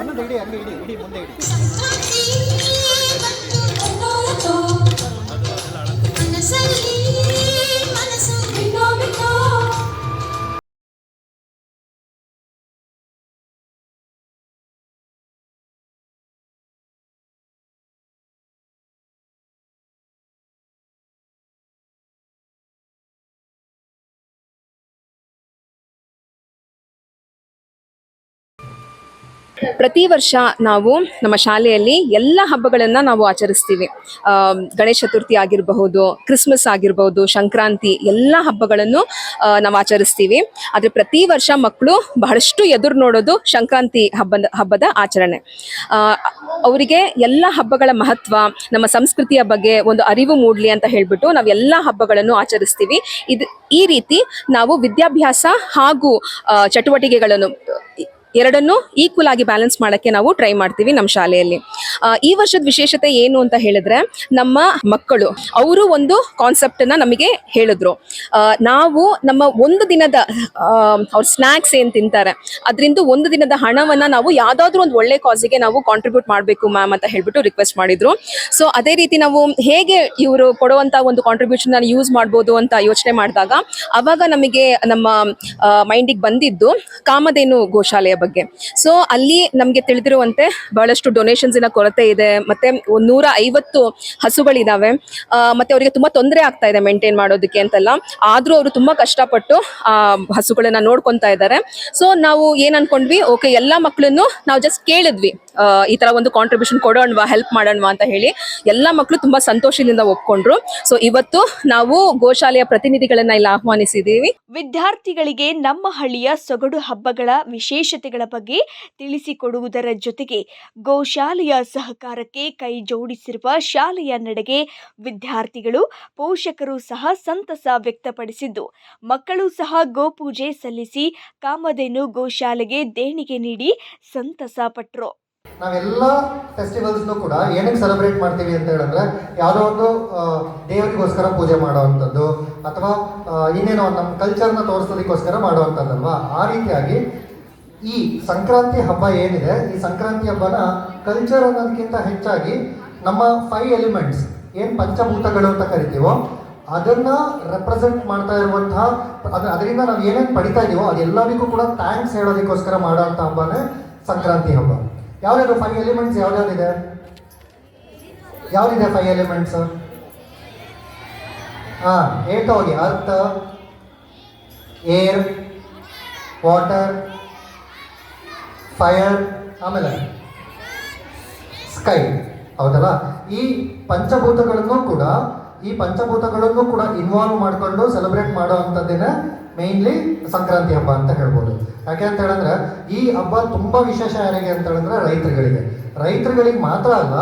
ಒಂದೊಂದು ಇಡಿ ಹಂಗೆ ಇಡಿ ಇಡಿ ಮುಂದೆ ಇಡಿ. ಪ್ರತಿ ವರ್ಷ ನಾವು ನಮ್ಮ ಶಾಲೆಯಲ್ಲಿ ಎಲ್ಲ ಹಬ್ಬಗಳನ್ನ ನಾವು ಆಚರಿಸ್ತೀವಿ. ಗಣೇಶ ಚತುರ್ಥಿ ಆಗಿರಬಹುದು, ಕ್ರಿಸ್ಮಸ್ ಆಗಿರಬಹುದು, ಸಂಕ್ರಾಂತಿ ಎಲ್ಲ ಹಬ್ಬಗಳನ್ನು ನಾವು ಆಚರಿಸ್ತೀವಿ. ಆದರೆ ಪ್ರತಿ ವರ್ಷ ಮಕ್ಕಳು ಬಹಳಷ್ಟು ಎದುರು ನೋಡೋದು ಸಂಕ್ರಾಂತಿ ಹಬ್ಬದ ಹಬ್ಬದ ಆಚರಣೆ. ಅವರಿಗೆ ಎಲ್ಲ ಹಬ್ಬಗಳ ಮಹತ್ವ, ನಮ್ಮ ಸಂಸ್ಕೃತಿಯ ಬಗ್ಗೆ ಒಂದು ಅರಿವು ಮೂಡಲಿ ಅಂತ ಹೇಳ್ಬಿಟ್ಟು ನಾವು ಎಲ್ಲ ಹಬ್ಬಗಳನ್ನು ಆಚರಿಸ್ತೀವಿ. ಇದು, ಈ ರೀತಿ ನಾವು ವಿದ್ಯಾಭ್ಯಾಸ ಹಾಗೂ ಚಟುವಟಿಕೆಗಳನ್ನು ಎರಡನ್ನೂ ಈಕ್ವಲ್ ಆಗಿ ಬ್ಯಾಲೆನ್ಸ್ ಮಾಡೋಕ್ಕೆ ನಾವು ಟ್ರೈ ಮಾಡ್ತೀವಿ ನಮ್ಮ ಶಾಲೆಯಲ್ಲಿ. ಈ ವರ್ಷದ ವಿಶೇಷತೆ ಏನು ಅಂತ ಹೇಳಿದ್ರೆ, ನಮ್ಮ ಮಕ್ಕಳು, ಅವರು ಒಂದು ಕಾನ್ಸೆಪ್ಟನ್ನು ನಮಗೆ ಹೇಳಿದ್ರು. ನಾವು ನಮ್ಮ ಒಂದು ದಿನದ ಅವ್ರ ಸ್ನ್ಯಾಕ್ಸ್ ಏನು ತಿಂತಾರೆ, ಅದರಿಂದ ಒಂದು ದಿನದ ಹಣವನ್ನು ನಾವು ಯಾವುದಾದ್ರೂ ಒಂದು ಒಳ್ಳೆ ಕಾಸಿಗೆ ನಾವು ಕಾಂಟ್ರಿಬ್ಯೂಟ್ ಮಾಡಬೇಕು ಮ್ಯಾಮ್ ಅಂತ ಹೇಳ್ಬಿಟ್ಟು ರಿಕ್ವೆಸ್ಟ್ ಮಾಡಿದ್ರು. ಸೊ ಅದೇ ರೀತಿ ನಾವು ಹೇಗೆ ಇವರು ಕೊಡುವಂಥ ಒಂದು ಕಾಂಟ್ರಿಬ್ಯೂಷನ್ ಯೂಸ್ ಮಾಡ್ಬೋದು ಅಂತ ಯೋಚನೆ ಮಾಡಿದಾಗ, ಅವಾಗ ನಮಗೆ ನಮ್ಮ ಮೈಂಡಿಗೆ ಬಂದಿದ್ದು ಕಾಮಧೇನು ಗೋಶಾಲೆಯ ಬಗ್ಗೆ. ಸೊ ಅಲ್ಲಿ ನಮಗೆ ತಿಳಿದಿರುವಂತೆ ಬಹಳಷ್ಟು ಡೊನೇಷನ್ಸಿನ ಕೊರತೆ ಇದೆ. ಮತ್ತೆ ನೂರ ಐವತ್ತು ಹಸುಗಳಿದಾವೆ. ಮತ್ತೆ ಅವರಿಗೆ ತುಂಬಾ ತೊಂದರೆ ಆಗ್ತಾ ಇದೆ ಮೇಂಟೈನ್ ಮಾಡೋದಕ್ಕೆ ಅಂತೆಲ್ಲ. ಆದ್ರೂ ಅವರು ತುಂಬಾ ಕಷ್ಟಪಟ್ಟು, ಆ, ಹಸುಗಳನ್ನ ನೋಡ್ಕೊಂತಾ ಇದ್ದಾರೆ. ಸೊ ನಾವು ಏನ್ ಅನ್ಕೊಂಡ್ವಿ? ಓಕೆ ಎಲ್ಲಾ ಮಕ್ಕಳನ್ನು ನಾವು ಜಸ್ಟ್ ಕೇಳಿದ್ವಿ. ಈ ತರ ಒಂದು ಕಾಂಟ್ರಿಬ್ಯೂಷನ್ ಕೊಡೋಣವಾ ಹೆಲ್ಪ್ ಮಾಡೋಣವಾ ಅಂತ ಹೇಳಿ. ಎಲ್ಲಾ ಮಕ್ಕಳು ತುಂಬಾ ಸಂತೋಷದಿಂದ ಒಪ್ಕೊಂಡ್ರು. ಸೊ ಇವತ್ತು ನಾವು ಗೋಶಾಲೆಯ ಪ್ರತಿನಿಧಿಗಳನ್ನ ಇಲ್ಲಿ ಆಹ್ವಾನಿಸಿದೀವಿ. ವಿದ್ಯಾರ್ಥಿಗಳಿಗೆ ನಮ್ಮ ಹಳ್ಳಿಯ ಸೊಗಡು ಹಬ್ಬಗಳ ವಿಶೇಷತೆಗಳ ಬಗ್ಗೆ ತಿಳಿಸಿಕೊಡುವುದರ ಜೊತೆಗೆ ಗೋಶಾಲೆಯ ಸಹಕಾರಕ್ಕೆ ಕೈ ಜೋಡಿಸಿರುವ ಶಾಲೆಯ ನಡೆಗೆ ವಿದ್ಯಾರ್ಥಿಗಳು, ಪೋಷಕರು ಸಹ ಸಂತಸ ವ್ಯಕ್ತಪಡಿಸಿದ್ದು. ಮಕ್ಕಳು ಸಹ ಗೋಪೂಜೆ ಸಲ್ಲಿಸಿ ಕಾಮಧೇನು ಗೋಶಾಲೆಗೆ ದೇಣಿಗೆ ನೀಡಿ ಸಂತಸ ಪಟ್ಟರು ನಾವೆಲ್ಲ ಫೆಸ್ಟಿವಲ್ಸ್ನು ಕೂಡ ಏನಕ್ಕೆ ಸೆಲೆಬ್ರೇಟ್ ಮಾಡ್ತೀವಿ ಅಂತ ಹೇಳಿದ್ರೆ, ಯಾವುದೋ ಒಂದು ದೇವರಿಗೋಸ್ಕರ ಪೂಜೆ ಮಾಡೋವಂಥದ್ದು ಅಥವಾ ಇನ್ನೇನೋ ನಮ್ಮ ಕಲ್ಚರ್ನ ತೋರಿಸೋದಕ್ಕೋಸ್ಕರ ಮಾಡುವಂಥದ್ದಲ್ವಾ? ಆ ರೀತಿಯಾಗಿ ಈ ಸಂಕ್ರಾಂತಿ ಹಬ್ಬ ಏನಿದೆ, ಈ ಸಂಕ್ರಾಂತಿ ಹಬ್ಬನ ಕಲ್ಚರ್ ಅನ್ನೋದಕ್ಕಿಂತ ಹೆಚ್ಚಾಗಿ ನಮ್ಮ ಫೈವ್ ಎಲಿಮೆಂಟ್ಸ್ ಏನು ಪಂಚಭೂತಗಳು ಅಂತ ಕರಿತೀವೋ, ಅದನ್ನ ರೆಪ್ರೆಸೆಂಟ್ ಮಾಡ್ತಾ ಇರುವಂತಹ ಅದ್ರ ಅದರಿಂದ ನಾವು ಏನೇನು ಪಡಿತಾ ಇದೀವೋ ಅದೆಲ್ಲರಿಗೂ ಕೂಡ ಥ್ಯಾಂಕ್ಸ್ ಹೇಳೋದಕ್ಕೋಸ್ಕರ ಮಾಡೋಂಥ ಹಬ್ಬನೇ ಸಂಕ್ರಾಂತಿ ಹಬ್ಬ. ಯಾವ್ಯಾವ್ದು ಫೈವ್ ಎಲಿಮೆಂಟ್ಸ್ ಯಾವ್ಯಾವ್ದಿದೆ? ಯಾವ್ದಿದೆ ಫೈವ್ ಎಲಿಮೆಂಟ್ಸ್ ಹಾ, ಹೇಳ್ತಾ ಹೋಗಿ. ಅರ್ಥ ಏರ್ ವಾಟರ್ ಫೈರ್, ಆಮೇಲೆ ಸ್ಕೈ, ಹೌದಲ್ಲ? ಈ ಪಂಚಭೂತಗಳನ್ನು ಕೂಡ, ಈ ಪಂಚಭೂತಗಳನ್ನು ಕೂಡ ಇನ್ವಾಲ್ವ್ ಮಾಡಿಕೊಂಡು ಸೆಲೆಬ್ರೇಟ್ ಮಾಡೋ ಅಂಥದ್ದೇನೆ ಮೇನ್ಲಿ ಸಂಕ್ರಾಂತಿ ಹಬ್ಬ ಅಂತ ಹೇಳ್ಬೋದು. ಯಾಕೆ ಅಂತ ಹೇಳಿದ್ರೆ, ಈ ಹಬ್ಬ ತುಂಬ ವಿಶೇಷ ಯಾರಿಗೆ ಅಂತ ಹೇಳಿದ್ರೆ ರೈತರುಗಳಿಗೆ. ರೈತರುಗಳಿಗೆ ಮಾತ್ರ ಅಲ್ಲ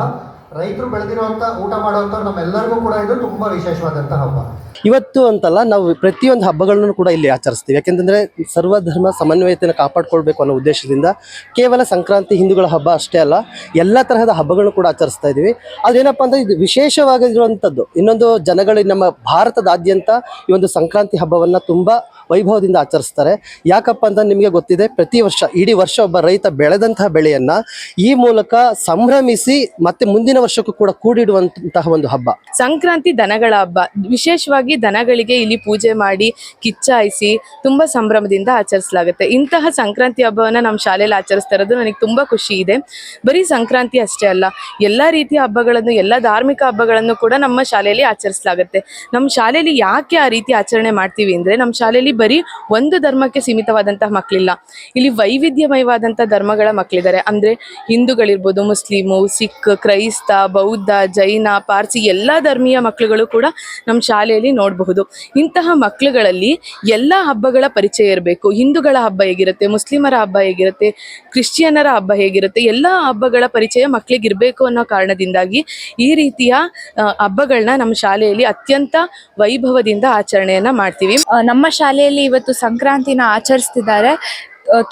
ರೈತರು ಬೆಳೆದಿರುವಂತ ಊಟ ಮಾಡುವಂತ ನಮ್ಮೆಲ್ಲರಿಗೂ ಕೂಡ ಇದು ತುಂಬಾ ವಿಶೇಷವಾದಂತ ಹಬ್ಬ. ಇವತ್ತು ಅಂತಲ್ಲ ನಾವು ಪ್ರತಿಯೊಂದು ಹಬ್ಬಗಳನ್ನು ಕೂಡ ಇಲ್ಲಿ ಆಚರಿಸ್ತೀವಿ. ಯಾಕೆಂತಂದ್ರೆ ಸರ್ವಧರ್ಮ ಸಮನ್ವಯತೆಯನ್ನು ಕಾಪಾಡಿಕೊಳ್ಬೇಕು ಅನ್ನೋ ಉದ್ದೇಶದಿಂದ ಕೇವಲ ಸಂಕ್ರಾಂತಿ, ಹಿಂದೂಗಳ ಹಬ್ಬ ಅಷ್ಟೇ ಅಲ್ಲ, ಎಲ್ಲ ತರಹದ ಹಬ್ಬಗಳನ್ನು ಕೂಡ ಆಚರಿಸ್ತಾ ಇದ್ದೀವಿ. ಅದೇನಪ್ಪ ಅಂದ್ರೆ ಇದು ವಿಶೇಷವಾಗಿರುವಂಥದ್ದು. ಇನ್ನೊಂದು ಜನಗಳು ನಮ್ಮ ಭಾರತದಾದ್ಯಂತ ಈ ಒಂದು ಸಂಕ್ರಾಂತಿ ಹಬ್ಬವನ್ನ ತುಂಬಾ ವೈಭವದಿಂದ ಆಚರಿಸ್ತಾರೆ. ಯಾಕಪ್ಪ ಅಂತ ನಿಮಗೆ ಗೊತ್ತಿದೆ, ಪ್ರತಿ ವರ್ಷ, ಇಡೀ ವರ್ಷ ಒಬ್ಬ ರೈತ ಬೆಳೆದಂತಹ ಬೆಳೆಯನ್ನ ಈ ಮೂಲಕ ಸಂಭ್ರಮಿಸಿ ಮತ್ತೆ ಮುಂದಿನ ವರ್ಷಕ್ಕೂ ಕೂಡ ಕೂಡಿಡುವಂತಹ ಒಂದು ಹಬ್ಬ. ಸಂಕ್ರಾಂತಿ ದನಗಳ ಹಬ್ಬ. ವಿಶೇಷವಾಗಿ ದನಗಳಿಗೆ ಇಲ್ಲಿ ಪೂಜೆ ಮಾಡಿ ಕಿಚ್ಚಾಯಿಸಿ ತುಂಬಾ ಸಂಭ್ರಮದಿಂದ ಆಚರಿಸಲಾಗುತ್ತೆ. ಇಂತಹ ಸಂಕ್ರಾಂತಿ ಹಬ್ಬವನ್ನ ನಮ್ಮ ಶಾಲೆಯಲ್ಲಿ ಆಚರಿಸ್ತಾ ಇರೋದು ನನಗೆ ತುಂಬಾ ಖುಷಿ ಇದೆ. ಬರೀ ಸಂಕ್ರಾಂತಿ ಅಷ್ಟೇ ಅಲ್ಲ, ಎಲ್ಲ ರೀತಿಯ ಹಬ್ಬಗಳನ್ನು, ಎಲ್ಲ ಧಾರ್ಮಿಕ ಹಬ್ಬಗಳನ್ನು ಕೂಡ ನಮ್ಮ ಶಾಲೆಯಲ್ಲಿ ಆಚರಿಸಲಾಗುತ್ತೆ. ನಮ್ಮ ಶಾಲೆಯಲ್ಲಿ ಯಾಕೆ ಆ ರೀತಿ ಆಚರಣೆ ಮಾಡ್ತೀವಿ ಅಂದ್ರೆ ನಮ್ಮ ಶಾಲೆಯಲ್ಲಿ ಬರೀ ಒಂದು ಧರ್ಮಕ್ಕೆ ಸೀಮಿತವಾದಂತಹ ಮಕ್ಕಳಿಲ್ಲ ಇಲ್ಲಿ ವೈವಿಧ್ಯಮಯವಾದಂತಹ ಧರ್ಮಗಳ ಮಕ್ಕಳಿದ್ದಾರೆ ಅಂದ್ರೆ ಹಿಂದೂಗಳಿರ್ಬೋದು, ಮುಸ್ಲಿಮು, ಸಿಖ್, ಕ್ರೈಸ್ತ, ಬೌದ್ಧ, ಜೈನ, ಪಾರ್ಸಿ ಎಲ್ಲ ಧರ್ಮೀಯ ಮಕ್ಕಳುಗಳು ಕೂಡ ನಮ್ಮ ಶಾಲೆಯಲ್ಲಿ ನೋಡಬಹುದು. ಇಂತಹ ಮಕ್ಕಳುಗಳಲ್ಲಿ ಎಲ್ಲ ಹಬ್ಬಗಳ ಪರಿಚಯ ಇರಬೇಕು. ಹಿಂದೂಗಳ ಹಬ್ಬ ಹೇಗಿರುತ್ತೆ, ಮುಸ್ಲಿಮರ ಹಬ್ಬ ಹೇಗಿರುತ್ತೆ ಕ್ರಿಶ್ಚಿಯನ್ನರ ಹಬ್ಬ ಹೇಗಿರುತ್ತೆ, ಎಲ್ಲ ಹಬ್ಬಗಳ ಪರಿಚಯ ಮಕ್ಕಳಿಗೆ ಇರಬೇಕು ಅನ್ನೋ ಕಾರಣದಿಂದಾಗಿ ಈ ರೀತಿಯ ಹಬ್ಬಗಳನ್ನ ನಮ್ಮ ಶಾಲೆಯಲ್ಲಿ ಅತ್ಯಂತ ವೈಭವದಿಂದ ಆಚರಣೆಯನ್ನ ಮಾಡ್ತೀವಿ. ನಮ್ಮ ಶಾಲೆಯಲ್ಲಿ ಇವತ್ತು ಸಂಕ್ರಾಂತಿನ ಆಚರಿಸ್ತಿದ್ದಾರೆ.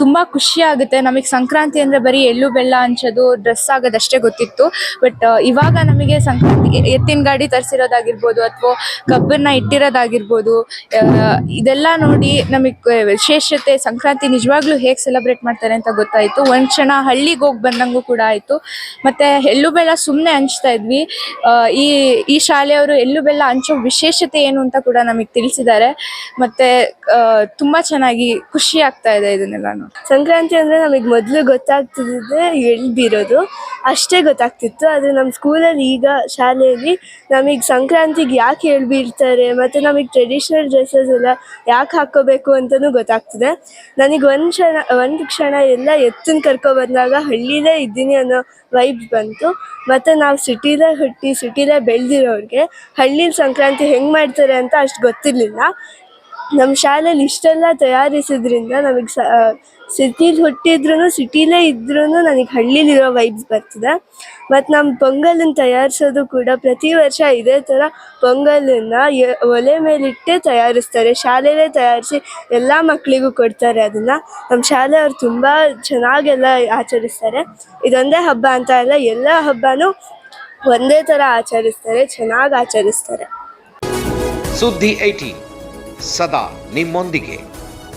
ತುಂಬಾ ಖುಷಿ ಆಗುತ್ತೆ. ನಮಗೆ ಸಂಕ್ರಾಂತಿ ಅಂದ್ರೆ ಬರೀ ಎಳ್ಳು, ಬೆಲ್ಲ ಹಂಚೋದು ಡ್ರೆಸ್ ಆಗೋದಷ್ಟೇ ಗೊತ್ತಿತ್ತು. ಬಟ್ ಇವಾಗ ನಮಗೆ ಸಂಕ್ರಾಂತಿಗೆ ಎತ್ತಿನ ಗಾಡಿ ತರಿಸಿರೋದಾಗಿರ್ಬೋದು ಅಥವಾ ಕಬ್ಬನ್ನ ಇಟ್ಟಿರೋದಾಗಿರ್ಬೋದು ಇದೆಲ್ಲ ನೋಡಿ ನಮಗೆ ವಿಶೇಷತೆ ಸಂಕ್ರಾಂತಿ ನಿಜವಾಗ್ಲೂ ಹೇಗೆ ಸೆಲೆಬ್ರೇಟ್ ಮಾಡ್ತಾರೆ ಅಂತ ಗೊತ್ತಾಯಿತು. ಒಂದು ಕ್ಷಣ ಹಳ್ಳಿಗೆ ಹೋಗಿ ಬಂದಂಗೂ ಕೂಡ ಆಯಿತು. ಮತ್ತೆ ಎಳ್ಳು, ಬೆಲ್ಲ ಸುಮ್ಮನೆ ಹಂಚ್ತಾ ಇದ್ವಿ. ಈ ಈ ಶಾಲೆಯವರು ಎಳ್ಳು, ಬೆಲ್ಲ ಹಂಚೋ ವಿಶೇಷತೆ ಏನು ಅಂತ ಕೂಡ ನಮಗೆ ತಿಳಿಸಿದ್ದಾರೆ. ಮತ್ತೆ ತುಂಬಾ ಚೆನ್ನಾಗಿ ಖುಷಿ ಆಗ್ತಾ ಇದೆ ಇದನ್ನೆಲ್ಲ ಸಂಕ್ರಾಂತಿ ಅಂದ್ರೆ ನಮಗೆ ಮೊದಲು ಗೊತ್ತಾಗ್ತಿದ್ದೆ ಎಳ್ದಿರೋದು ಅಷ್ಟೇ ಗೊತ್ತಾಗ್ತಿತ್ತು. ಆದ್ರೆ ನಮ್ಮ ಸ್ಕೂಲಲ್ಲಿ ಈಗ ಶಾಲೆಯಲ್ಲಿ ನಮಗೆ ಸಂಕ್ರಾಂತಿಗೆ ಯಾಕೆ ಎಳ್ಬೀಳ್ತಾರೆ ಮತ್ತೆ ನಮಗೆ ಟ್ರೆಡಿಷನಲ್ ಡ್ರೆಸ್ಸಸ್ ಎಲ್ಲ ಯಾಕೆ ಹಾಕ್ಕೋಬೇಕು ಅಂತಲೂ ಗೊತ್ತಾಗ್ತಿದೆ. ನನಗೆ ಒಂದ್ ಕ್ಷಣ, ಒಂದು ಕ್ಷಣ ಎಲ್ಲ ಎತ್ತನ್ನು ಕರ್ಕೊ ಬಂದಾಗ ಹಳ್ಳಿಲೇ ಇದ್ದೀನಿ ಅನ್ನೋ ವೈಬ್ ಬಂತು. ಮತ್ತೆ ನಾವು ಸಿಟಿಲೇ ಹುಟ್ಟಿ, ಸಿಟಿಲೇ ಬೆಳೆದಿರೋರಿಗೆ ಹಳ್ಳಿಲಿ ಸಂಕ್ರಾಂತಿ ಹೆಂಗ್ ಮಾಡ್ತಾರೆ ಅಂತ ಅಷ್ಟು ಗೊತ್ತಿರಲಿಲ್ಲ. ನಮ್ಮ ಶಾಲೆಯಲ್ಲಿ ಇಷ್ಟೆಲ್ಲ ತಯಾರಿಸಿದ್ರಿಂದ ನಮಗೆ ಸ ಸಿಟೀಲಿ ಹುಟ್ಟಿದ್ರೂ ಸಿಟಿಲೇ ಇದ್ರೂ ನನಗೆ ಹಳ್ಳಿಲಿರೋ ವೈಬ್ಸ್ ಬರ್ತದೆ. ಮತ್ತು ನಮ್ಮ ಪೊಂಗಲನ್ನು ತಯಾರಿಸೋದು ಕೂಡ ಪ್ರತಿ ವರ್ಷ ಇದೇ ಥರ ಪೊಂಗಲನ್ನು ಒಲೆ ಮೇಲಿಟ್ಟೇ ತಯಾರಿಸ್ತಾರೆ. ಶಾಲೆಯಲ್ಲೇ ತಯಾರಿಸಿ ಎಲ್ಲ ಮಕ್ಕಳಿಗೂ ಕೊಡ್ತಾರೆ ಅದನ್ನು. ನಮ್ಮ ಶಾಲೆಯವ್ರು ತುಂಬ ಚೆನ್ನಾಗೆಲ್ಲ ಆಚರಿಸ್ತಾರೆ. ಇದೊಂದೇ ಹಬ್ಬ ಅಂತ ಅಲ್ಲ, ಎಲ್ಲ ಹಬ್ಬನೂ ಒಂದೇ ಥರ ಆಚರಿಸ್ತಾರೆ, ಚೆನ್ನಾಗಿ ಆಚರಿಸ್ತಾರೆ. ಸುದ್ದಿ ಏಟಿ ಸದಾ ನಿಮ್ಮೊಂದಿಗೆ.